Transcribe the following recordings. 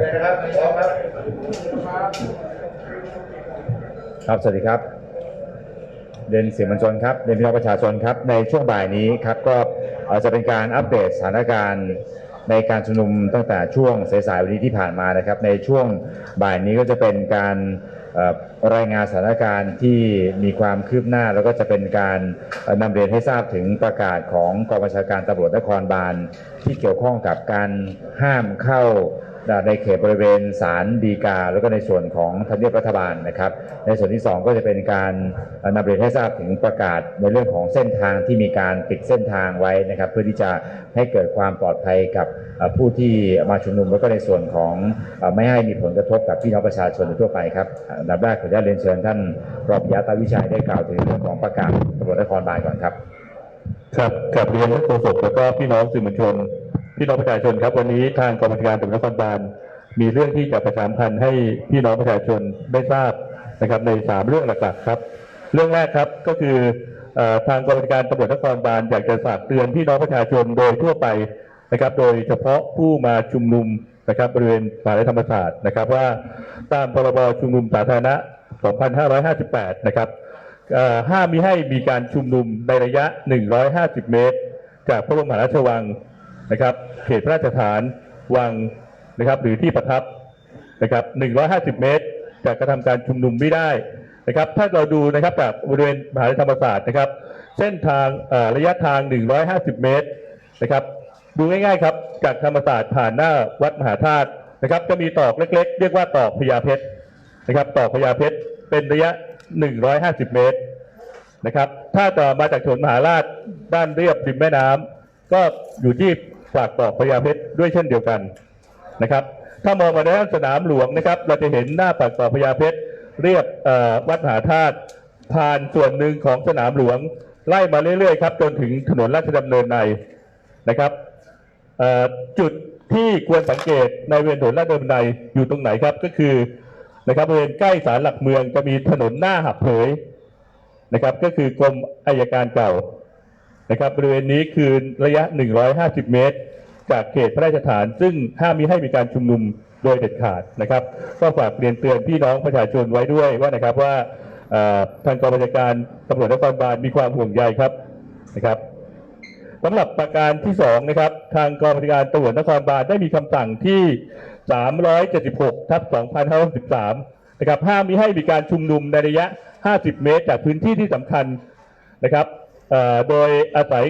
เคนะครับพร้อมครับครับสวัสดีครับเรียนสื่อมวลชนครับเรียนพี่น้องประชาชนครับในช่วงบ่ายนี้ครับก็จะเป็นการอัปเดตสถานการณ์ในการชุมนุมตั้งแต่ช่วงสายๆวันนี้ที่ผ่านมานะครับ ในช่วงบ่ายนี้ก็จะเป็นการรายงานสถานการณ์ที่มีความคืบหน้า แล้วก็จะเป็นการเอ่อนำเรียนให้ทราบถึงประกาศของกองบัญชาการตำรวจนครบาลที่เกี่ยวข้องกับการห้ามเข้า ในเขตบริเวณศาลฎีกา แล้วก็ในส่วนของทำเนียบรัฐบาลนะครับ ในส่วนที่ 2 ก็จะเป็นการนำเรียนให้ทราบถึงประกาศในเรื่องของเส้นทางที่มีการปิดเส้นทางไว้นะครับ เพื่อที่จะให้เกิดความปลอดภัยกับผู้ที่มาชุมนุมแล้วก็ในส่วนของไม่ให้มีผลกระทบกับพี่น้องประชาชนทั่วไปครับดับแรกขออนุญาตเรียนเชิญท่านรองยะตาวิชัยได้กล่าวถึงเรื่องของประกาศตำรวจนครบาลก่อนครับ ครับกับเรียนท่านโฆษกแล้วก็พี่น้องสื่อมวลชน พี่น้องประชาชนครับ วันนี้ทางกองบัญชาการตำรวจนครบาลมีเรื่องที่จะประชาสัมพันธ์ให้พี่น้องประชาชนได้ทราบนะครับในสามเรื่องหลักๆครับ เรื่องแรกครับก็คือทางกองบัญชาการตำรวจนครบาลอยากจะฝากเตือนพี่น้องประชาชนโดยทั่วไปนะครับ โดยเฉพาะผู้มาชุมนุมนะครับบริเวณมหาวิทยาลัยธรรมศาสตร์นะครับ ว่าตามพรบชุมนุมสาธารณะ 2558 นะครับห้ามมิให้มีการชุมนุมในระยะ 150 เมตร จากพระบรมมหาราชวัง นะครับ เขตพระราชฐานวังนะครับ หรือที่ประทับนะครับ 150 เมตรจากระทำการชุมนุมไม่ได้นะครับ ถ้าเราดูนะครับจากบริเวณมหาวิทยาลัยธรรมศาสตร์นะครับ เส้นทางระยะทาง 150 เมตรนะครับ ดูง่ายๆครับจากธรรมศาสตร์ผ่านหน้าวัดมหาธาตุนะครับ จะมีตอกเล็ก ๆ เรียกว่าตอกพญาเพชรนะครับต่อพญาเพชรเป็นระยะ 150 เมตรนะครับ ถ้าต่อมาจากถนนมหาราชด้านเรียบริมแม่น้ำก็อยู่ที่ ปากตอกพญาเพชรด้วยเช่นเดียวกันนะครับ ถ้ามองมาในด้านสนามหลวงนะครับ เราจะเห็นหน้าปากตอกพญาเพชรเรียบวัดมหาธาตุผ่านส่วนหนึ่งของสนามหลวง ไล่มาเรื่อยๆครับจนถึงถนนราชดำเนินในนะครับจุดที่ควรสังเกตในเวณถนนลาดเดินบันอยู่ตรงไหนครับก็คือนะครับบริเวณใกล้ศาลหลักเมืองจะมีถนนหน้าหับเผยนะครับ ก็คือกรมอายการเก่า นะครับบริเวณนี้คือระยะ 150 เมตร จากเขตพระราชฐาน ซึ่งห้ามมิให้มีการชุมนุมโดยเด็ดขาดนะครับก็ฝากเรียนเตือนพี่น้องประชาชนไว้ด้วยว่านะครับว่าทางกองบัญชาการตำรวจนครบาลมีความห่วงใยครับนะครับสำหรับประการที่สองนะครับทางกองบัญชาการตำรวจนครบาลได้มีคำสั่งที่ 376ทับ2563นะครับห้ามมิให้มีการชุมนุมในระยะ 50 เมตร จากพื้นที่ที่สำคัญนะครับ โดยอาศัย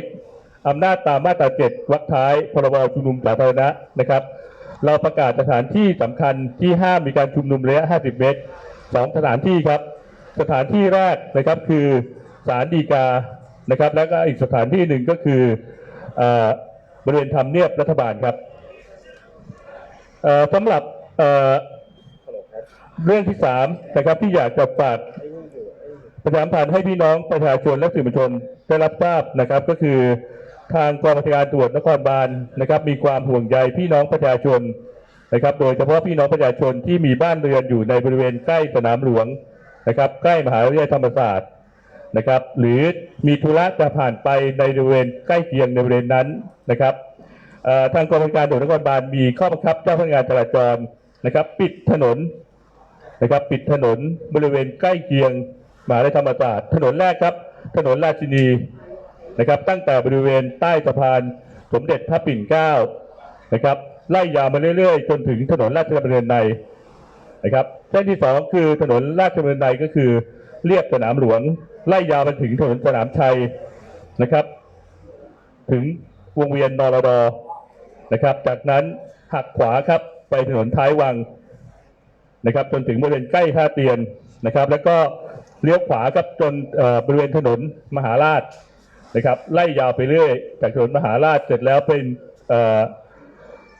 อำนาจตามมาตรา7วรรคท้ายพรบชุมนุมสาธารณะนะครับ เราประกาศสถานที่สำคัญที่ห้ามมีการชุมนุมระยะ 50 เมตรสองสถานที่ครับ สถานที่แรกนะครับคือศาลฎีกานะครับ แล้วก็อีกสถานที่หนึ่งก็คืออบริเวณทำเนียบรัฐบาลครับสำหรับเอ่อเรื่องที่สามนะครับที่อยากจะฝาก ประชาสัมพันธ์ให้พี่น้องประชาชนและสื่อมวลชนได้รับทราบนะครับ ก็คือทางกองบัญชาการตรวจนครบาลนะครับ มีความห่วงใยพี่น้องประชาชนนะครับ โดยเฉพาะพี่น้องประชาชนที่มีบ้านเรือนอยู่ในบริเวณใกล้สนามหลวงนะครับ ใกล้มหาวิทยาลัยธรรมศาสตร์นะครับ หรือมีธุระจะผ่านไปในบริเวณใกล้เคียงในบริเวณนั้นนะครับทางกองบัญชาการตรวจนครบาลมีข้อบังคับเจ้าพนักงานจราจรนะครับ ปิดถนนนะครับ ปิดถนนบริเวณใกล้เคียง มหาวิทยาลัยธรรมศาสตร์ถนนแรกครับ ถนนราชินีนะครับ ตั้งแต่บริเวณใต้สะพานสมเด็จพระปิ่นเกล้านะครับ ไล่ยาวมาเรื่อยๆ จนถึงถนนราชดำเนินในนะครับเส้นที่สองคือถนนราชดำเนินในก็คือเรียบสนามหลวง ไล่ยาวไปถึงถนนสนามชัยนะครับ ถึงวงเวียนนรดนะครับ จากนั้นหักขวาครับไปถนนท้ายวังนะครับ จนถึงบริเวณใกล้ท่าเตียนนะครับ แล้วก็ เลี้ยวขวาครับจนบริเวณถนนมหาราชนะครับ ไล่ยาวไปเรื่อยจากถนนมหาราชเสร็จแล้วเป็น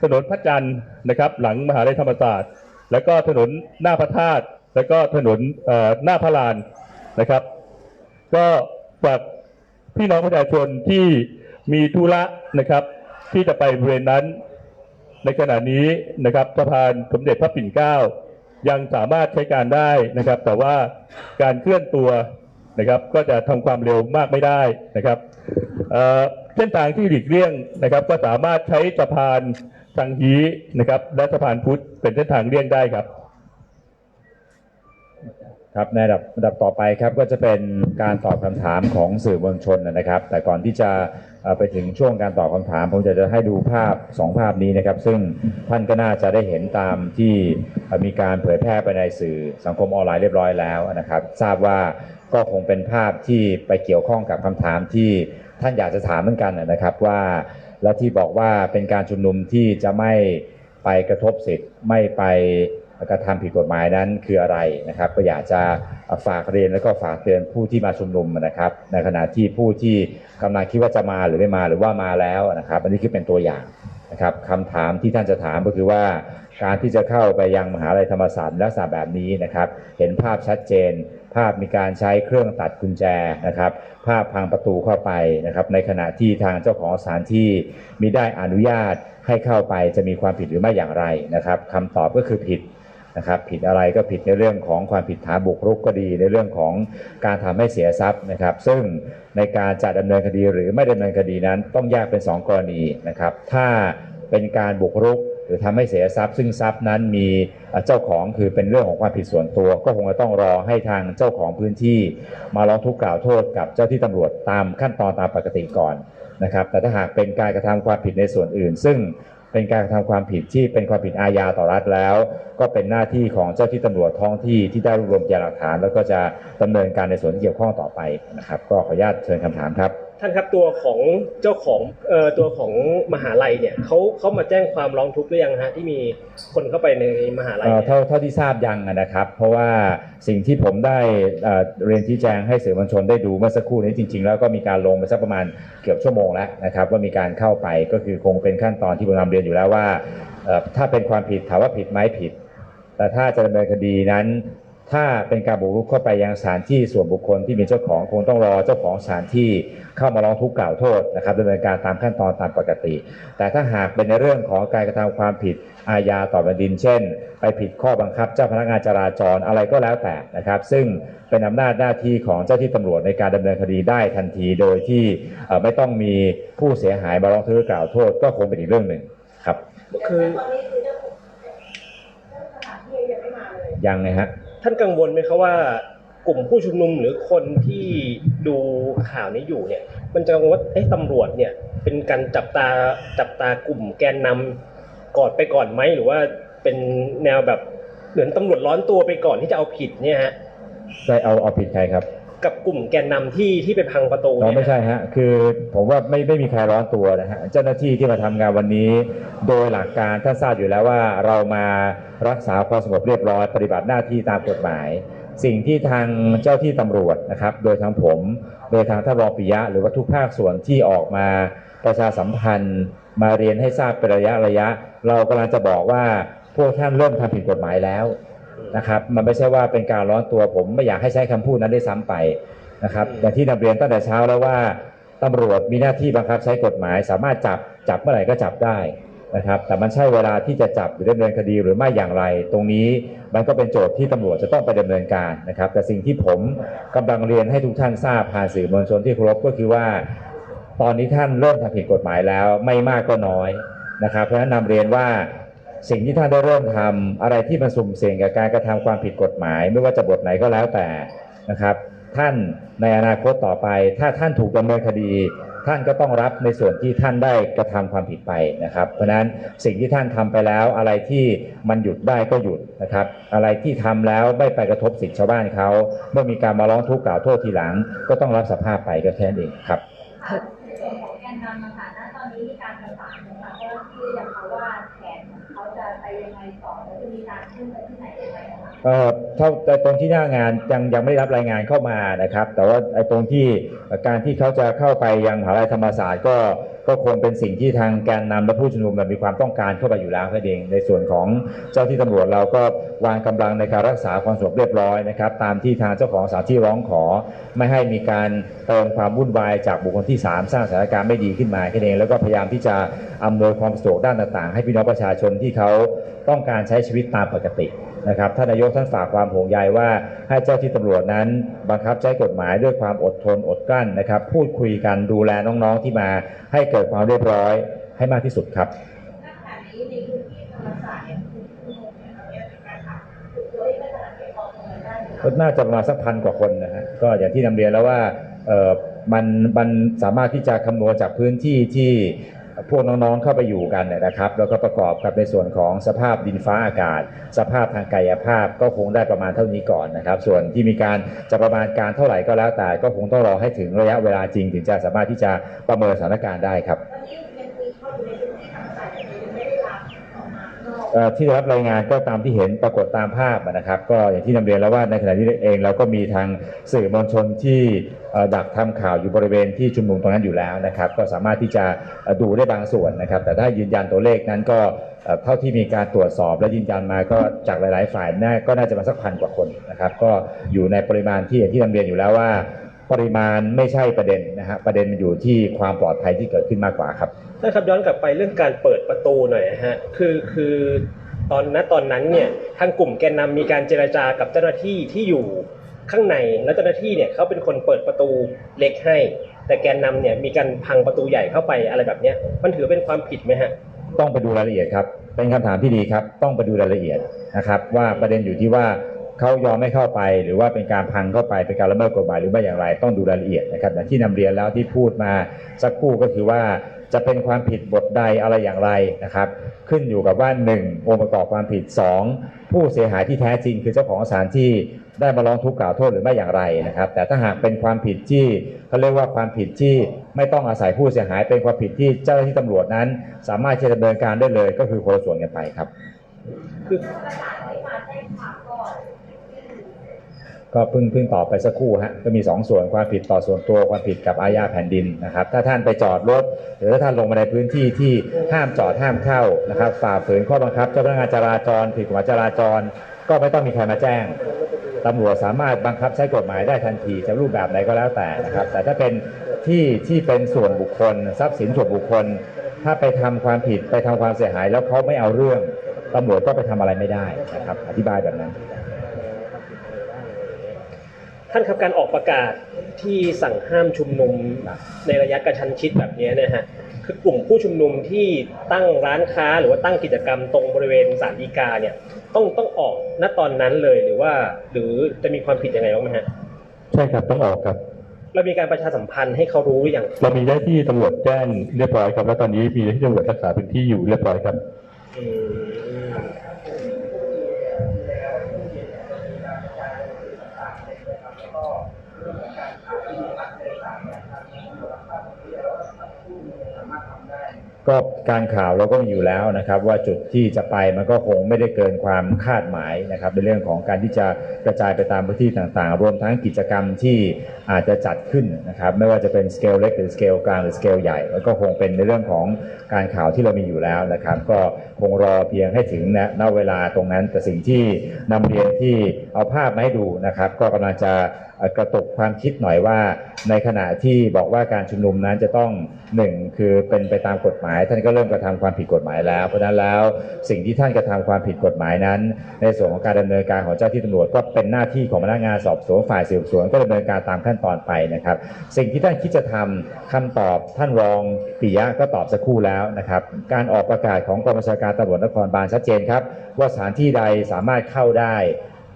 ถนนพระจันทร์นะครับ หลังมหาลัยธรรมศาสตร์ แล้วก็ถนนหน้าพระธาตุแล้วก็ถนนหน้าพระลานนะครับ ก็ฝากพี่น้องประชาชนที่มีธุระนะครับ ที่จะไปบริเวณนั้น ในขณะนี้นะครับสะพานสมเด็จพระปิ่นเกล้า ยังสามารถใช้การได้นะครับ แต่ว่าการเคลื่อนตัวนะครับ ก็จะทำความเร็วมากไม่ได้นะครับเส้นทางที่หลีกเลี่ยงนะครับ ก็สามารถใช้สะพานทางฮีนะครับ และสะพานพุทธเป็นเส้นทางเลี่ยงได้ครับครับในระดับระดับต่อไปครับก็จะเป็นการตอบคำถามของสื่อมวลชนนะครับ แต่ก่อนที่จะ ไปถึงช่วงการตอบคำถาม ผมจะจะให้ดูภาพสองภาพนี้นะครับ ซึ่งท่านก็น่าจะได้เห็นตามที่มีการเผยแพร่ไปในสื่อสังคมออนไลน์เรียบร้อยแล้วนะครับ ทราบว่าก็คงเป็นภาพที่ไปเกี่ยวข้องกับคำถามที่ท่านอยากจะถามเหมือนกันนะครับว่า และที่บอกว่าเป็นการชุมนุมที่จะไม่ไปกระทบสิทธิ์ไม่ไป กระทำผิดกฎหมายนั้นคืออะไรนะครับ ก็อยากจะฝากเรียนแล้วก็ฝากเตือนผู้ที่มาชุมนุมนะครับ ในขณะที่ผู้ที่กำลังคิดว่าจะมาหรือไม่มาหรือว่ามาแล้วนะครับ อันนี้คือเป็นตัวอย่างนะครับคำถามที่ท่านจะถามก็คือว่าการที่จะเข้าไปยังมหาลัยธรรมศาสตร์ลักษณะแบบนี้นะครับ เห็นภาพชัดเจน ภาพมีการใช้เครื่องตัดกุญแจนะครับ ภาพพังประตูเข้าไปนะครับ ในขณะที่ทางเจ้าของสถานที่มีได้อนุญาตให้เข้าไปจะมีความผิดหรือไม่อย่างไรนะครับคำตอบก็คือผิด นะครับผิดอะไรก็ผิดในเรื่องของความผิดฐานบุกรุกก็ดี ในเรื่องของการทำให้เสียทรัพย์นะครับ ซึ่งในการจะดำเนินคดีหรือไม่ดำเนินคดีนั้นต้องแยกเป็นสองกรณีนะครับ ถ้าเป็นการบุกรุกหรือทำให้เสียทรัพย์ ซึ่งทรัพย์นั้นมีเอ่อเจ้าของคือเป็นเรื่องของความผิดส่วนตัว ก็คงจะต้องรอให้ทางเจ้าของพื้นที่ มาร้องทุกข์กล่าวโทษกับเจ้าที่ตำรวจตามขั้นตอนตามปกติก่อนนะครับแต่ถ้าหากเป็นการกระทำความผิดในส่วนอื่น ซึ่ง เป็นการกระทำความผิดที่เป็นความผิดอาญาต่อรัฐแล้ว ก็เป็นหน้าที่ของเจ้าที่ตำรวจท้องที่ที่ได้รวบรวมพยานหลักฐาน แล้วก็จะดำเนินการในส่วนที่เกี่ยวข้องต่อไปนะครับ ก็ขออนุญาตเชิญคำถามครับ ท่านครับตัวของเจ้าของเอ่อตัวของมหาลัยเนี่ยเขาเขามาแจ้งความร้องทุกข์หรือยังฮะที่มีคนเข้าไปในมหาลัยเอ่อเนี่ย เท่าเท่าที่ทราบยังนะครับ เพราะว่าสิ่งที่ผมได้เอ่อเรียนชี้แจงให้สื่อมวลชนได้ดูเมื่อสักครู่นี้จริง ๆ แล้วก็มีการลงไปสักประมาณเกือบชั่วโมงแล้วนะครับว่ามีการเข้าไปก็คือคงเป็นขั้นตอนที่ผมนำเรียนอยู่แล้วว่าเอ่อถ้าเป็นความผิดถามว่าผิดไหมผิด แต่ถ้าจะดำเนินคดีนั้น ถ้าเป็นการบุกรุกเข้าไปยังสถานที่ส่วนบุคคลที่มีเจ้าของคงต้องรอเจ้าของสถานที่เข้ามาร้องทุกข์กล่าวโทษนะครับดำเนินการตามขั้นตอนตามปกติ แต่ถ้าหากเป็นในเรื่องของการกระทำความผิดอาญาต่อแผ่นดิน เช่น ไปผิดข้อบังคับเจ้าพนักงานจราจรอะไรก็แล้วแต่นะครับ ซึ่งเป็นอำนาจหน้าที่ของเจ้าที่ตำรวจในการดำเนินคดีได้ทันที โดยที่เอ่อไม่ต้องมีผู้เสียหายมาร้องทุกข์กล่าวโทษ ก็คงเป็นอีกเรื่องหนึ่งครับคือยังไงฮะ ท่านกังวลไหมครับว่ากลุ่มผู้ชุมนุมหรือคนที่ดูข่าวนี้อยู่เนี่ย มันจะกังวลว่าเอ๊ะตำรวจเนี่ย เป็นการจับตาจับตากลุ่มแกนนำก่อนไปก่อนไหมหรือว่าเป็นแนวแบบเหมือนตำรวจร้อนตัวไปก่อนที่จะเอาผิดเนี่ยฮะ ได้เอาเอาผิดใครครับ กับกลุ่มแกนนำที่ที่ไปพังประตูเราเนี่ยไม่ใช่ฮะ คือผมว่าไม่ไม่มีใครร้อนตัวนะฮะ เจ้าหน้าที่ที่มาทำงานวันนี้ โดยหลักการท่านทราบอยู่แล้วว่าเรามารักษาความสงบเรียบร้อยปฏิบัติหน้าที่ตามกฎหมาย สิ่งที่ทางเจ้าที่ตำรวจนะครับ โดยทางผม โดยทางท่านรองปิยะ หรือว่าทุกภาคส่วนที่ออกมาประชาสัมพันธ์ มาเรียนให้ทราบเป็นระยะระยะ เรากำลังจะบอกว่าพวกท่านเริ่มทำผิดกฎหมายแล้ว นะครับมันไม่ใช่ว่าเป็นการร้อนตัวผมไม่อยากให้ใช้คำพูดนั้นได้วยซ้ำไปนะครับอย่างที่นำเรียนตั้งแต่เช้าแล้วว่าตำรวจมีหน้าที่บังคับใช้กฎหมาย สามารถจับจับเมื่อไหร่ก็จับได้นะครับ แต่มันใช่เวลาที่จะจับหรือดำเนินคดีหรือไม่อย่างไร ตรงนี้มันก็เป็นโจทย์ที่ตำรวจจะต้องไปดำเนินการนะครับ แต่สิ่งที่ผมกำลังเรียนให้ทุกท่านทราบผ่านสื่อมวลชนที่เคารพก็คือว่า ตอนนี้ท่านเริ่มทำผิดกฎหมายแล้วไม่มากก็น้อยนะครับ เพราะฉะนั้นนำเรียนว่า สิ่งที่ท่านได้เริ่มทำอะไรที่มันสุ่มเสี่ยงกับการกระทำความผิดกฎหมาย ไม่ว่าจะบทไหนก็แล้วแต่นะครับ ท่านในอนาคตต่อไป ถ้าท่านถูกดำเนินคดี ท่านก็ต้องรับในส่วนที่ท่านได้กระทำความผิดไปนะครับ เพราะฉะนั้นสิ่งที่ท่านทำไปแล้วอะไรที่มันหยุดได้ก็หยุดนะครับ อะไรที่ทำแล้วไม่ไปกระทบสิทธิชาวบ้านเขาเมื่อมีการมาร้องทุกข์กล่าวโทษทีหลัง ก็ต้องรับสภาพไปก็แค่นั้นเองครับ ไปต่อแล้วจะมีการขึ้นไปที่ไหนยังไงคะเอ่อเท่าแต่ตรงที่หน้างานยังยังไม่ได้รับรายงานเข้ามานะครับ แต่ว่าไอ้ตรงที่การที่เขาจะเข้าไปยังมหาลัยธรรมศาสตร์ก็ ก็คงเป็นสิ่งที่ทางแกนนำและผู้ชุมนุมมีความต้องการเข้าไปอยู่แล้วนั่นเอง ในส่วนของเจ้าที่ตำรวจเราก็วางกำลังในการรักษาความสงบเรียบร้อยนะครับ ตามที่ทางเจ้าของสถานที่ร้องขอ ไม่ให้มีการเติมความวุ่นวายจากบุคคลที่ 3 สร้างสถานการณ์ไม่ดีขึ้นมาแค่เอง แล้วก็พยายามที่จะอำนวยความสะดวกด้านต่างๆ ให้พี่น้องประชาชนที่เขาต้องการใช้ชีวิตตามปกติ นะครับท่านนายกท่านฝากความห่วงใยว่าให้เจ้าที่ตำรวจนั้น บังคับใช้กฎหมายด้วยความอดทนอดกลั้นนะครับ พูดคุยกันดูแลน้องๆที่มา ให้เกิดความเรียบร้อยให้มากที่สุดครับน่าจะประมาณสักพันกว่าคนนะฮะก็อย่างที่นำเรียนแล้วว่ามันมันสามารถที่จะคำนวณจากพื้นที่ที่ พวกน้องๆเข้าไปอยู่กันเนี่ยนะครับ แล้วก็ประกอบกับในส่วนของสภาพดินฟ้าอากาศ สภาพทางกายภาพก็คงได้ประมาณเท่านี้ก่อนนะครับ ส่วนที่มีการจะประมาณการเท่าไหร่ก็แล้วแต่ก็คงต้องรอให้ถึงระยะเวลาจริง ถึงจะสามารถที่จะประเมินสถานการณ์ได้ครับ ที่ได้รับรายงานก็ตามที่เห็นปรากฏตามภาพนะครับ ก็อย่างที่นำเรียนแล้วว่าในขณะนี้เองเราก็มีทางสื่อมวลชนที่ดักทำข่าวอยู่บริเวณที่ชุมนุมตรงนั้นอยู่แล้วนะครับ ก็สามารถที่จะดูได้บางส่วนนะครับ แต่ถ้ายืนยันตัวเลขนั้นก็เท่าที่มีการตรวจสอบและยืนยันมาก็จากหลาย ๆ ฝ่ายน่าก็น่าจะมาสักพันกว่าคนนะครับ ก็อยู่ในปริมาณที่อย่างที่นำเรียนอยู่แล้วว่า ปริมาณไม่ใช่ประเด็นนะฮะประเด็นมันอยู่ที่ความปลอดภัยที่เกิดขึ้นมากกว่าครับถ้าครับย้อนกลับไปเรื่องการเปิดประตูหน่อยนะฮะคือคือตอนนั้นตอนนั้นเนี่ยทางกลุ่มแกนนำมีการเจรจากับเจ้าหน้าที่ที่อยู่ข้างในแล้วเจ้าหน้าที่เนี่ยเขาเป็นคนเปิดประตูเล็กให้ แต่แกนนำเนี่ยมีการพังประตูใหญ่เข้าไปอะไรแบบเนี้ยมันถือเป็นความผิดไหมฮะต้องไปดูรายละเอียดครับเป็นคำถามที่ดีครับ ต้องไปดูรายละเอียดนะครับว่าประเด็นอยู่ที่ว่า เขายอมไม่เข้าไปหรือว่าเป็นการพังเข้าไปเป็นการละเมิดกฎหมายหรือไม่อย่างไรต้องดูรายละเอียดนะครับอย่างที่นำเรียนแล้วที่พูดมาสักครู่ก็คือว่าจะเป็นความผิดบทใดอะไรอย่างไรนะครับ ขึ้นอยู่กับว่า 1. องค์ประกอบความผิด 2. ผู้เสียหายที่แท้จริง คือเจ้าของสถานที่ได้มาร้องทุกข์กล่าวโทษหรือไม่อย่างไรนะครับ แต่ถ้าหากเป็นความผิดที่เขาเรียกว่าความผิดที่ไม่ต้องอาศัยผู้เสียหายเป็นความผิดที่เจ้าหน้าที่ตำรวจนั้น สามารถที่จะดำเนินการได้เลยก็คือคนละส่วนกันไปครับ คือ ก็เพิ่งเพิ่งตอบไปสักครู่ฮะก็มี 2 ส่วนความผิดต่อส่วนตัวความผิดกับอาญาแผ่นดินนะครับ ถ้าท่านไปจอดรถ หรือถ้าท่านลงมาในพื้นที่ที่ห้ามจอดห้ามเข้านะครับฝ่าฝืนข้อบังคับ เจ้าพนักงานจราจรผิดกฎหมายจราจร ก็ไม่ต้องมีใครมาแจ้งตำรวจสามารถบังคับใช้กฎหมายได้ทันทีจะรูปแบบไหนก็แล้วแต่นะครับ แต่ถ้าเป็นที่ที่เป็นส่วนบุคคล ทรัพย์สินส่วนบุคคล ถ้าไปทำความผิดไปทำความเสียหาย แล้วเขาไม่เอาเรื่องตำรวจก็ไปทำอะไรไม่ได้นะครับ อธิบายแบบนั้น ท่านครับการออกประกาศที่สั่งห้ามชุมนุมในระยะกระชั้นชิดแบบนี้เนะฮะคือกลุ่มผู้ชุมนุมที่ตั้งร้านค้าหรือว่าตั้งกิจกรรมตรงบริเวณศาลฎีกาเนี่ยต้องต้องออกณตอนนั้นเลยหรือว่า หรือจะมีความผิดยังไงบ้างไหมฮะใช่ครับต้องออกครับ เรามีการประชาสัมพันธ์ให้เขารู้หรือยังเรามีได้ที่ตำรวจแจ้งเรียบร้อยครับ แล้วตอนนี้มีที่ตำรวจรักษาพื้นที่อยู่เรียบร้อยครับ ก็การข่าวเราก็มีอยู่แล้วนะครับ ว่าจุดที่จะไปมันก็คงไม่ได้เกินความคาดหมายนะครับในเรื่องของการที่จะกระจายไปตามพื้นที่ต่างๆ รวมทั้งกิจกรรมที่อาจจะจัดขึ้นนะครับไม่ว่าจะเป็นสเกลเล็กหรือสเกลกลางหรือสเกลใหญ่ก็คงเป็นในเรื่องของการข่าวที่เรามีอยู่แล้วนะครับ ก็คงรอเพียงให้ถึงณณเวลาตรงนั้นแต่สิ่งที่นำเรียนที่เอาภาพมาให้ดูนะครับ ก็กำลังจะ กระตุกความคิดหน่อยว่า ในขณะที่บอกว่าการชุมนุมนั้นจะต้องหนึ่งคือเป็นไปตามกฎหมาย ท่านก็เริ่มกระทำความผิดกฎหมายแล้ว เพราะฉะนั้นแล้วสิ่งที่ท่านกระทำความผิดกฎหมายนั้น ในส่วนของการดำเนินการของเจ้าที่ตำรวจก็เป็นหน้าที่ของพนักงานสอบสวนฝ่ายสืบสวนก็ดำเนินการตามขั้นตอนไปนะครับ สิ่งที่ท่านคิดจะทำคำตอบท่านรองปิยะก็ตอบสักครู่แล้วนะครับการออกประกาศของกองบัญชาการตำรวจนครบาลชัดเจนครับว่าสถานที่ใดสามารถเข้าได้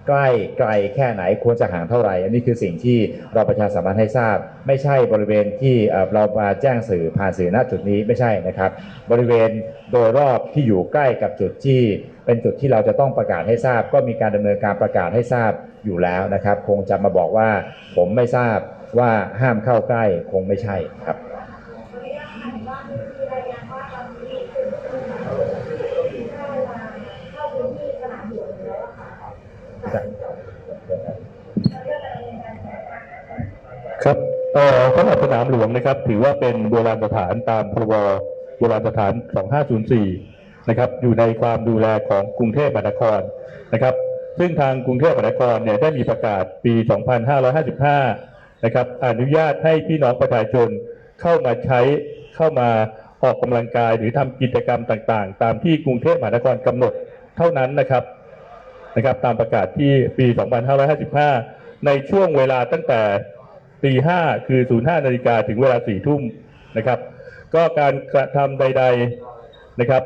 ใกล้ไกลแค่ไหนควรจะห่างเท่าไหร่ อันนี้คือสิ่งที่เราประชาสัมพันธ์ให้ทราบ ไม่ใช่บริเวณที่เรามาแจ้งสื่อผ่านสื่อณจุดนี้ไม่ใช่นะครับ บริเวณโดยรอบที่อยู่ใกล้กับจุดที่เป็นจุดที่เราจะต้องประกาศให้ทราบ ก็มีการดำเนินการประกาศให้ทราบอยู่แล้วนะครับ คงจะมาบอกว่าผมไม่ทราบว่าห้ามเข้าใกล้คงไม่ใช่ครับ ขออนุญาตถามว่ามีรายงานว่าตอนนี้คือผู้ชุมนุมเข้ามาเข้าพื้นที่สนามหลวงแล้วอะค่ะเรื่องอะไรในการแข่งขัน ครับเอ่อสำหรับสนามหลวงนะครับ ถือว่าเป็นโบราณสถานตามพรบโบราณสถาน 2504 นะครับ อยู่ในความดูแลของกรุงเทพมหานครนะครับ ซึ่งทางกรุงเทพมหานครเนี่ยได้มีประกาศปี 2555 นะครับ อนุญาตให้พี่น้องประชาชนเข้ามาใช้เข้ามาออกกำลังกายหรือทำกิจกรรมต่างๆ ตามที่กรุงเทพมหานครกำหนดเท่านั้นนะครับนะครับ ตามประกาศที่ปี 2555 ในช่วงเวลาตั้งแต่ ตีห้าคือ05นย์ห้านาฬิกาถึงเวลา4ทุ่มนะครับ ก็การกระทำใด ๆนะครับ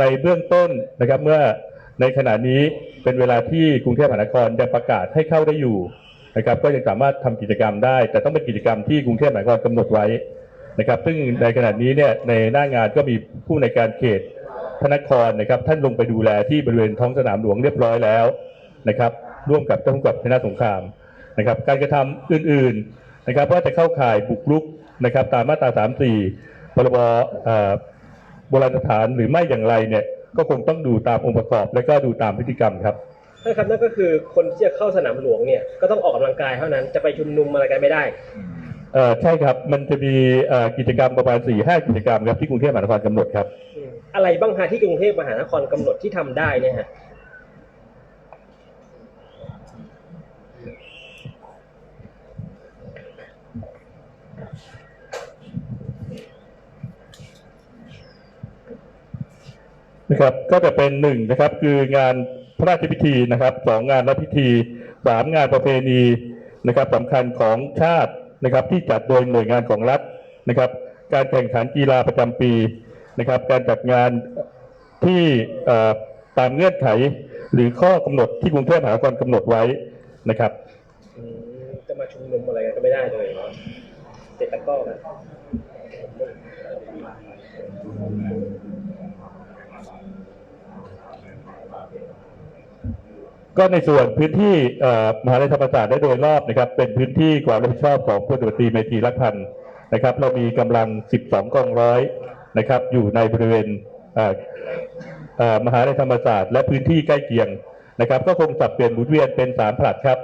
ในเบื้องต้นนะครับเมื่อในขณะนี้เป็นเวลาที่กรุงเทพมหานครยังประกาศให้เข้าได้อยู่นะครับก็ยังสามารถทำกิจกรรมได้ แต่ต้องเป็นกิจกรรมที่กรุงเทพมหานครกำหนดไว้นะครับ ซึ่งในขณะนี้เนี่ยในหน้างานก็มีผู้ในการเขตพระนครนะครับ ท่านลงไปดูแลที่บริเวณท้องสนามหลวงเรียบร้อยแล้วนะครับ ร่วมกับเจ้าหน้าที่ชนะสงครามนะครับ การกระทำอื่น ๆ นะครับว่าจะเข้าข่ายบุกรุกนะครับตามมาตรา 34 พรบเอ่อโบราณสถานหรือไม่อย่างไรเนี่ยก็คงต้องดูตามองค์ประกอบ และก็ดูตามพฤติกรรมครับนั่นครับนั่นก็คือคนที่จะเข้าสนามหลวงเนี่ยก็ต้องออกกำลังกายเท่านั้นจะไปชุมนุมอะไรกันไม่ได้เอ่อใช่ครับมันจะมีเอ่อกิจกรรมประมาณ4ี่ห้ากิจกรรมครับที่กรุงเทพมหานครกำหนดครับอืมอะไรบ้างฮะที่กรุงเทพมหานครกำหนดที่ทำได้เนี่ยฮะ นะครับ ก็จะเป็นหนึ่งนะครับ คืองานพระราชพิธีนะครับสองงานรับพิธีสามงานประเพณีนะครับสำคัญของชาตินะครับ ที่จัดโดยหน่วยงานของรัฐนะครับ การแข่งขันกีฬาประจำปีนะครับ การจัดงานที่ตามเงื่อนไขหรือข้อกำหนดที่กรุงเทพมหานครกำหนดไว้นะครับจะมาชุมนุมอะไรกันก็ไม่ได้เลยเนาะเตะตะก้อน ก็ในส่วนพื้นที่มหาวิทยาลัยธรรมศาสตร์ได้โดยรอบนะครับ เป็นพื้นที่ความรับผิดชอบของพลตรวจตรีเมธีรักพันธ์นะครับ เรามีกำลัง 12 กองร้อยนะครับ อยู่ในบริเวณมหาวิทยาลัยธรรมศาสตร์และพื้นที่ใกล้เคียงนะครับ ก็คงสับเปลี่ยนหมุนเวียนเป็นสามผลัดครับ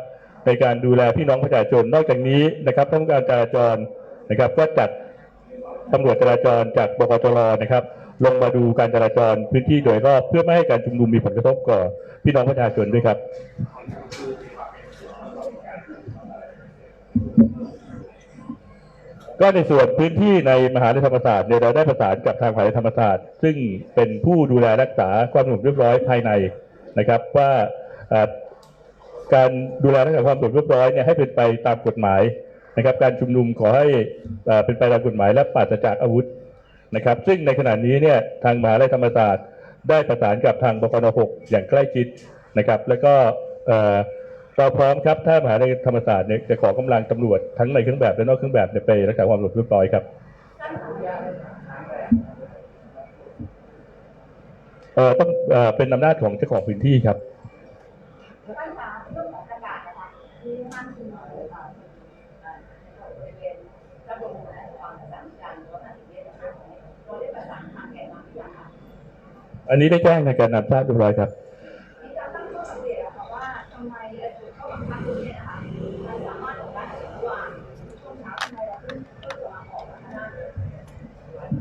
ในการดูแลพี่น้องประชาชนนอกจากนี้นะครับทั้งการจราจรนะครับ ก็จัดตำรวจจราจรจากบกจรนะครับ ลงมาดูการจราจรพื้นที่โดยรอบเพื่อไม่ให้การชุมนุมมีผลกระทบต่อ พี่น้องประชาชนด้วยครับ ก็ในส่วนพื้นที่ในมหาวิทยาลัยธรรมศาสตร์เนี่ยเราได้ประสานกับทางมหาวิทยาลัยธรรมศาสตร์ ซึ่งเป็นผู้ดูแลรักษาความสงบเรียบร้อยภายในนะครับ ว่าการดูแลรักษาความสงบเรียบร้อยเนี่ยให้เป็นไปตามกฎหมายนะครับ การชุมนุมขอให้เอ่อเป็นไปตามกฎหมายและปราศจากอาวุธนะครับ ซึ่งในขณะนี้เนี่ยทางมหาวิทยาลัยธรรมศาสตร์ ได้ประสานกับทางบกน6อย่างใกล้ชิดนะครับ แล้วก็เราพร้อมครับถ้ามหาวิทยาลัยธรรมศาสตร์เนี่ยจะขอกำลังตำรวจทั้งในเครื่องแบบและนอกเครื่องแบบเนี่ยไปรักษาความสงบเรียบร้อยครับเออต้องเอ่อเป็นอำนาจของเจ้าของพื้นที่ครับ อันนี้ได้แจ้งในการนัำทราบเรียบร้อยครับ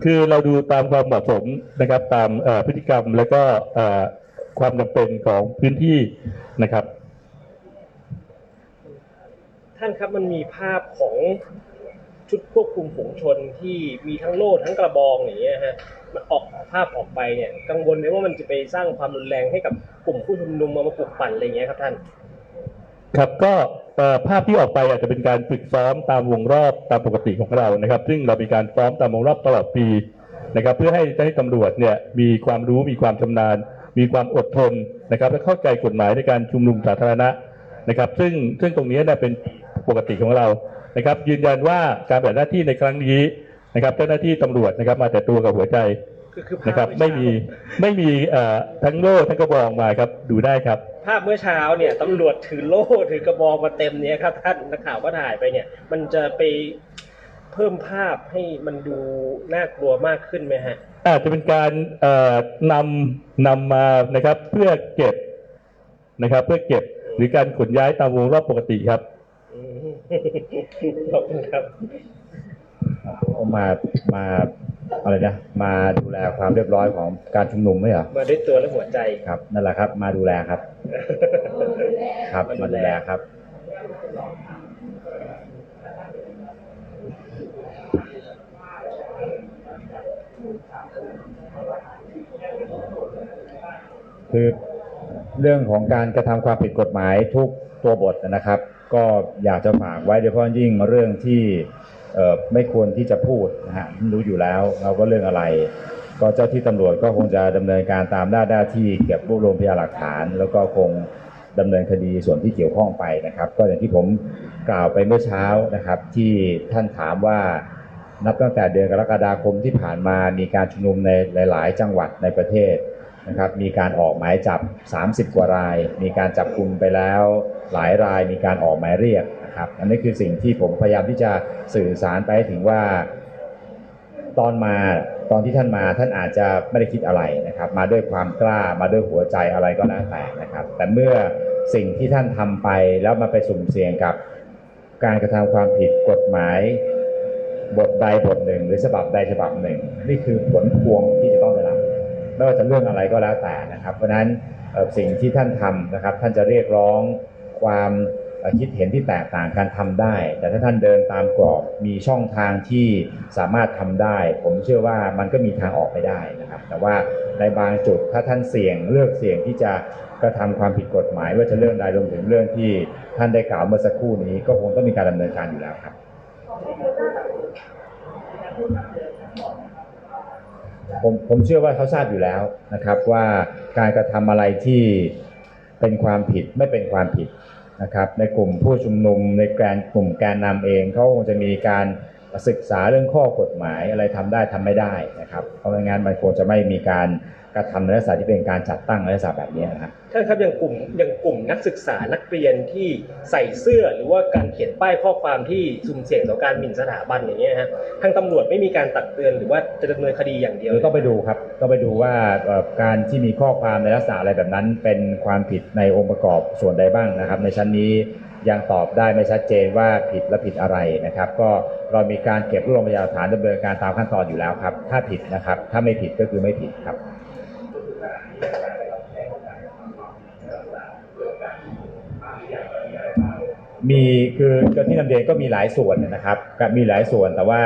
คือเราดูตามความเหมาะสมนะครับ ตามพฤติกรรมและก็ความจำเป็นของพื้นที่นะครับ ท่านครับมันมีภาพของ ชุดควบคุมฝูงชนที่มีทั้งโล่ทั้งกระบองอย่างเงี้ยฮะมันออกภาพออกไปเนี่ยกังวลไหมว่ามันจะไปสร้างความรุนแรงให้กับกลุ่มผู้ชุมนุมมามาปลุกปั่นอะไรอย่างเงี้ยครับท่าน ครับก็ภาพที่ออกไปอาจจะเป็นการฝึกซ้อมตามวงรอบตามปกติของเรานะครับ ซึ่งเรามีการซ้อมตามวงรอบตลอดปีนะครับ เพื่อให้เจ้าหน้าที่ตำรวจเนี่ยมีความรู้มีความชำนาญ มีความอดทนนะครับ และเข้าใจกฎหมายในการชุมนุมสาธารณะนะครับ ซึ่งซึ่งตรงนี้เนี่ยเป็นปกติของเรา นะครับยืนยันว่าการปฏิบัติหน้าที่ในครั้งนี้นะครับเจ้าหน้าที่ตำรวจนะครับมาแต่ตัวกับหัวใจคือคือภาพนะครับเมื่ไม่อมีเช้าไม่มีเอ่อทั้งโล่ทั้งกระบองมาครับดูได้ครับ ภาพเมื่อเช้าเนี่ยตำรวจถือโล่ถือกระบองมาเต็มเนี่ยครับท่านนักข่าวก็ถ่ายไปเนี่ย มันจะไปเพิ่มภาพให้มันดูน่ากลัวมากขึ้นไหมฮะอาจจะเป็นการเอ่อนำนำมานะครับเพื่อเก็บนะครับ เพื่อเก็บหรือการขนย้ายตามวงรอบปกติครับอืม ขอบคุณครับเอามามาอะไรนะมาดูแลความเรียบร้อยของการชุมนุมไม่เหรอมาด้วยตัวและหัวใจครับนั่นแหละครับ มาดูแลครับ ครับมาดูแลครับคือเรื่องของการกระทำความผิดกฎหมายทุกตัวบทนะครับ ก็อยากจะฝากไว้โดยเฉพาะยิ่งเรื่องที่ไม่ควรที่จะพูดนะฮะรู้อยู่แล้วเราก็เรื่องอะไร ก็เจ้าที่ตำรวจก็คงจะดำเนินการตามหน้าหน้าที่เก็บรวบรวมพยานหลักฐาน แล้วก็คงดำเนินคดีส่วนที่เกี่ยวข้องไปนะครับ ก็อย่างที่ผมกล่าวไปเมื่อเช้านะครับ ที่ท่านถามว่านับตั้งแต่เดือนกรกฎาคมที่ผ่านมามีการชุมนุมในหลาย ๆ จังหวัดในประเทศนะครับ มีการออกหมายจับ 30 กว่าราย มีการจับกลุ่มไปแล้ว หลายรายมีการออกหมายเรียกนะครับอันนี้คือสิ่งที่ผมพยายามที่จะสื่อสารไปให้ถึงว่า ตอนมาตอนที่ท่านมาท่านอาจจะไม่ได้คิดอะไรนะครับ มาด้วยความกล้ามาด้วยหัวใจอะไรก็แล้วแต่นะครับ แต่เมื่อสิ่งที่ท่านทำไปแล้วมาไปสุ่มเสี่ยงกับการกระทำความผิดกฎหมายบทใดบทหนึ่ง หรือฉบับใดฉบับหนึ่ง นี่คือผลพวงที่จะต้องได้รับไม่ว่าจะเรื่องอะไรก็แล้วแต่นะครับ เพราะฉะนั้นสิ่งที่ท่านทำนะครับ ท่านจะเรียกร้อง ความคิดเห็นที่แตกต่างกันทำได้ แต่ถ้าท่านเดินตามกรอบมีช่องทางที่สามารถทำได้ ผมเชื่อว่ามันก็มีทางออกไปได้นะครับ แต่ว่าในบางจุดถ้าท่านเสี่ยงเลือกเสี่ยงที่จะกระทำความผิดกฎหมายว่าจะเรื่องใดรวมถึงเรื่องที่ท่านได้กล่าวเมื่อสักครู่นี้ ก็คงต้องมีการดำเนินการอยู่แล้วครับ ผมผมเชื่อว่าเขาทราบอยู่แล้วนะครับว่าการกระทำอะไรที่เป็นความผิดไม่เป็นความผิด นะครับในกลุ่มผู้ชุมนุมในแกนกลุ่มแกนนำเองเขาคงจะมีการ ศึกษาเรื่องข้อกฎหมายอะไรทำได้ทำไม่ได้นะครับ เพราะไม่งั้นมันคงจะไม่มีการกระทำในลักษณะที่เป็นการจัดตั้งในลักษณะแบบนี้นะครับท่านครับอย่างกลุ่มอย่างกลุ่มนักศึกษานักเรียนที่ใส่เสื้อหรือว่าการเขียนป้ายข้อความที่สุ่มเสี่ยงต่อการหมิ่นสถาบันอย่างเงี้ยฮะทางตำรวจไม่มีการตักเตือนหรือว่าจะดำเนินคดีอย่างเดียวเดี๋ยวต้องไปดูครับต้องไปดูว่าเอ่อการที่มีข้อความในลักษณะอะไรแบบนั้น เป็นความผิดในองค์ประกอบส่วนใดบ้างนะครับ ในชั้นนี้ ยังตอบได้ไม่ชัดเจนว่าผิดและผิดอะไรนะครับ ก็เรามีการเก็บรวบรวมพยานหลักฐานดำเนินการตามขั้นตอนอยู่แล้วครับ ถ้าผิดนะครับ ถ้าไม่ผิดก็คือไม่ผิดครับ มีคือก็ที่นำเรียนก็มีหลายส่วนนะครับมีหลายส่วนแต่ว่า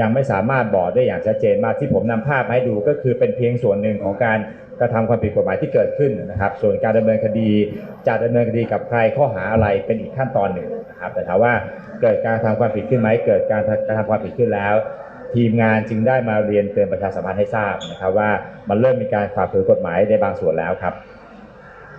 ยังไม่สามารถบอกได้อย่างชัดเจนมากที่ผมนำภาพมาให้ดูก็คือเป็นเพียงส่วนหนึ่งของการ กระทำความผิดกฎหมายที่เกิดขึ้นนะครับ ส่วนการดำเนินคดีจะดำเนินคดีกับใครข้อหาอะไรเป็นอีกขั้นตอนหนึ่งนะครับแต่ถามว่าเกิดการทำความผิดขึ้นไหมเกิดการกระทำความผิดขึ้นแล้ว ทีมงานจึงได้มาเรียนเตือนประชาสัมพันธ์ให้ทราบนะครับว่ามันเริ่มมีการฝ่าฝืนกฎหมายในบางส่วนแล้วครับ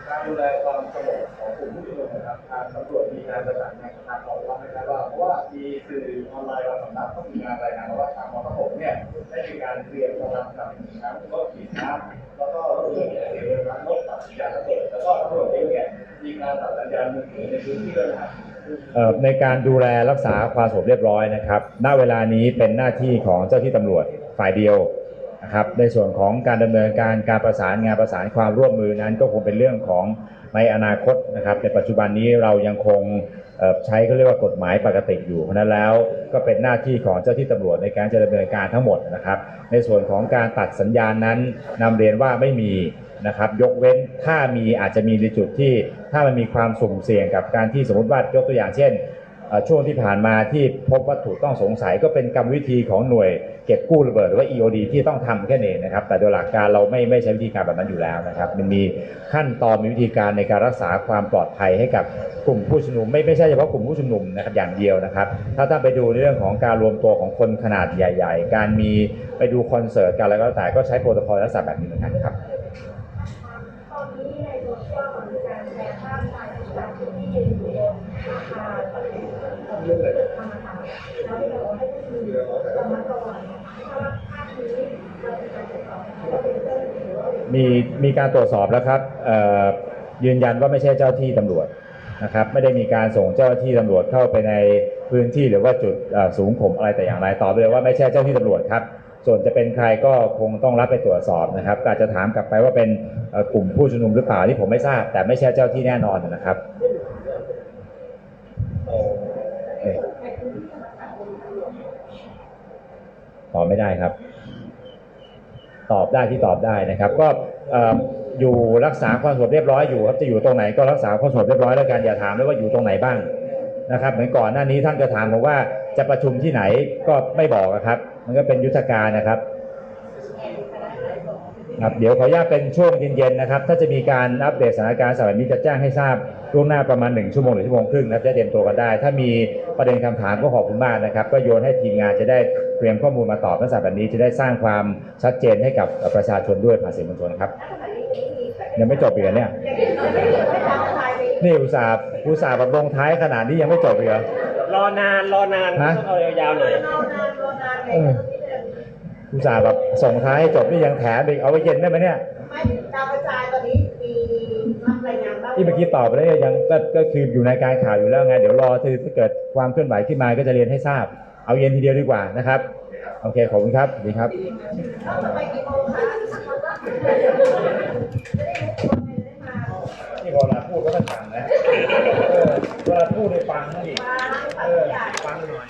การดูแลความสงบของกลุ่มผู้ชุมนุมนะครับทางตำรวจมีการประสานงานกับทางกองทัพนะครับว่าเพราะว่ามีสื่อออนไลน์บางสำนักก็มีการรายงานมาว่าทางกองทัพบกเนี่ยได้มีการเตรียมกำลังกับทั้งรถฉีดน้ำ แล้วก็รถยนต์เนี่ยเรียมรถตัดสัญญาณระเบิดแล้วก็ตำรวจเองเนี่ยมีการตัดสัญญาณมือถือในพื้นที่ด้วยนะครับเอ่อในการดูแลรักษาความสงบเรียบร้อยนะครับ ณ เวลานี้เป็นหน้าที่ของเจ้าที่ตำรวจฝ่ายเดียวนะครับ ในส่วนของการดำเนินการการประสานงานประสานความร่วมมือนั้นก็คงเป็นเรื่องของในอนาคตนะครับในปัจจุบันนี้เรายังคง ใช้เขาเรียกว่ากฎหมายปกติอยู่เพราะนั้นแล้วก็เป็นหน้าที่ของเจ้าที่ตำรวจในการจะดำเนินการทั้งหมดนะครับ ในส่วนของการตัดสัญญาณนั้น นำเรียนว่าไม่มีนะครับยกเว้นถ้ามีอาจจะมีในจุดที่ถ้ามันมีความสุ่มเสี่ยงกับการที่สมมติว่ายกตัวอย่างเช่น ช่วงที่ผ่านมาที่พบวัตถุต้องสงสัยก็เป็นกรรมวิธีของหน่วยเก็บกู้ระเบิดหรือว่า EOD ที่ต้องทำแค่นี้นะครับ แต่โดยหลักการเราไม่ไม่ใช้วิธีการแบบนั้นอยู่แล้วนะครับ มันมีขั้นตอนมีวิธีการในการรักษาความปลอดภัยให้กับกลุ่มผู้ชุมนุมไม่ไม่ใช่เฉพาะกลุ่มผู้ชุมนุมนะครับอย่างเดียวนะครับ ถ้าท่านไปดูในเรื่องของการรวมตัวของคนขนาดใหญ่ ๆ การมีไปดูคอนเสิร์ตกันอะไรก็แล้วแต่ก็ใช้โปรโตคอลลักษณะแบบนี้เหมือนกันครับ มีมีการตรวจสอบแล้วครับยืนยันว่าไม่ใช่เจ้าที่ตำรวจนะครับไม่ได้มีการส่งเจ้าที่ตำรวจเข้าไปในพื้นที่หรือว่าจุดสูงข่มอะไรแต่อย่างไรตอบเลยว่าไม่ใช่เจ้าที่ตำรวจครับ ส่วนจะเป็นใครก็คงต้องรับไปตรวจสอบนะครับอาจจะถามกลับไปว่าเป็นกลุ่มผู้ชุมนุมหรือเปล่าที่ผมไม่ทราบ แต่ไม่ใช่เจ้าที่แน่นอนนะครับตอบไม่ได้ครับ ตอบได้ที่ตอบได้นะครับ ก็ออยู่รักษาความสงบเรียบร้อยอยู่ครับจะอยู่ตรงไหนก็รักษาความสงบเรียบร้อยแล้วกันอย่าถามเลยว่าอยู่ตรงไหนบ้างนะครับเหมือนก่อนหน้านี้ท่านก็ถามผมว่าจะประชุมที่ไหนก็ไม่บอกอะครับ มันก็เป็นยุทธการนะครับครับเดี๋ยวขออนุญาตเป็นช่วงเย็นๆนะครับ ถ้าจะมีการอัปเดตสถานการณ์สแบบนี้จะแจ้งให้ทราบล่วงหน้าประมาณ 1 ชั่วโมงหรือชั่วโมงครึ่งนะจะเตรียมตัวกันได้ ถ้ามีประเด็นคำถามก็ขอบคุณมากนะครับ ก็โยนให้ทีมงานจะได้ เตรียมข้อมูลมาตอบลักษณะแบบนี้จะได้สร้างความชัดเจนให้กับประชาชนด้วยผ่านสื่อมวลชนครับ ยังไม่จบอีกเหรอเนี่ยนี่อุตส่าห์อุตส่าห์แบบลงท้ายขนาดนี้ยังไม่จบอีกเหรอรอนานรอนานฮะต้องเอายาวๆหน่อยเอออุตส่าห์แบบส่งท้ายให้จบนี่ยังแถมอีกเอาไว้เย็นได้ไหมเนี่ยไม่ดาวกระจายตอนนี้มีรับรายงานบ้างที่เมื่อกี้ตอบไปแล้วยังก็ก็คืออยู่ในการข่าวอยู่แล้วไงเดี๋ยวรอคือถ้าเกิดความเคลื่อนไหวขึ้นมาก็จะเรียนให้ทราบ เอาเย็นทีเดียวดีกว่านะครับ โอเค ขอบคุณครับ ดีครับที่พอเวลาพูดก็ต้องฟังนะเออเวลาพูดได้ฟังนะดิเออฟังหน่อย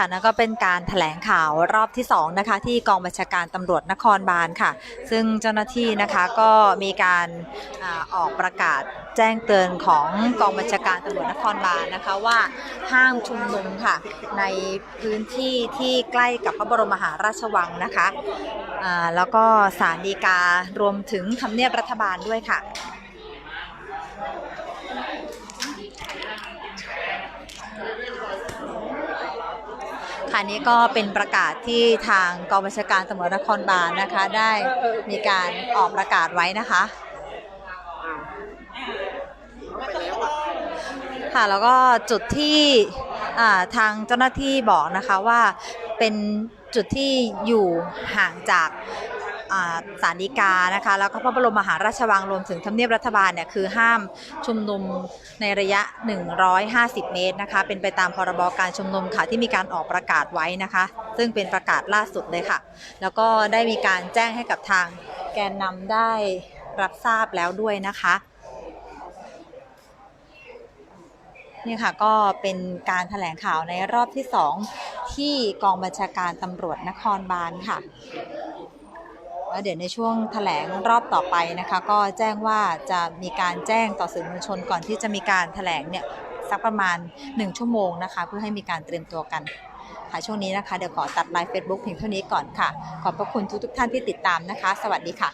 ค่ะนั่นก็เป็นการแถลงข่าวรอบที่2นะคะที่กองบัญชาการตำรวจนครบาลค่ะ ซึ่งเจ้าหน้าที่นะคะก็มีการอออกประกาศแจ้งเตือนของกองบัญชาการตำรวจนครบาลนะคะว่าห้ามชุมนุมค่ะในพื้นที่ที่ใกล้กับพระบรมมหาราชวังนะคะแล้วก็สารดีการวมถึงทำเนียบรัฐบาลด้วยค่ะ นี้ก็เป็นประกาศที่ทางกองบัญชาการตำรวจนครบาลนะคะ ได้มีการออกประกาศไว้นะคะ ค่ะแล้วก็จุดที่ทางเจ้าหน้าที่บอกนะคะว่าเป็นจุดที่อยู่ห่างจาก ศาลฎีกานะคะแล้วก็พระบรมมหาราชวังรวมถึงทำเนียบรัฐบาลเนี่ยคือห้ามชุมนุมในระยะ 150 เมตรนะคะเป็นไปตามพรบการชุมนุมค่ะที่มีการออกประกาศไว้นะคะ ซึ่งเป็นประกาศล่าสุดเลยค่ะ แล้วก็ได้มีการแจ้งให้กับทางแกนนำได้รับทราบแล้วด้วยนะคะนี่ค่ะก็เป็นการแถลงข่าวในรอบที่ 2 ที่กองบัญชาการตำรวจนครบาลค่ะ แล้วเดี๋ยวในช่วงแถลงรอบต่อไปนะคะ ก็แจ้งว่าจะมีการแจ้งต่อสื่อมวลชนก่อนที่จะมีการแถลงเนี่ยสักประมาณ 1 ชั่วโมงนะคะ เพื่อให้มีการเตรียมตัวกันค่ะช่วงนี้นะคะเดี๋ยวขอตัดไลฟ์เฟซบุ๊กเพียงเท่านี้ก่อนค่ะ ขอบพระคุณทุกทุกท่านที่ติดตามนะคะ สวัสดีค่ะ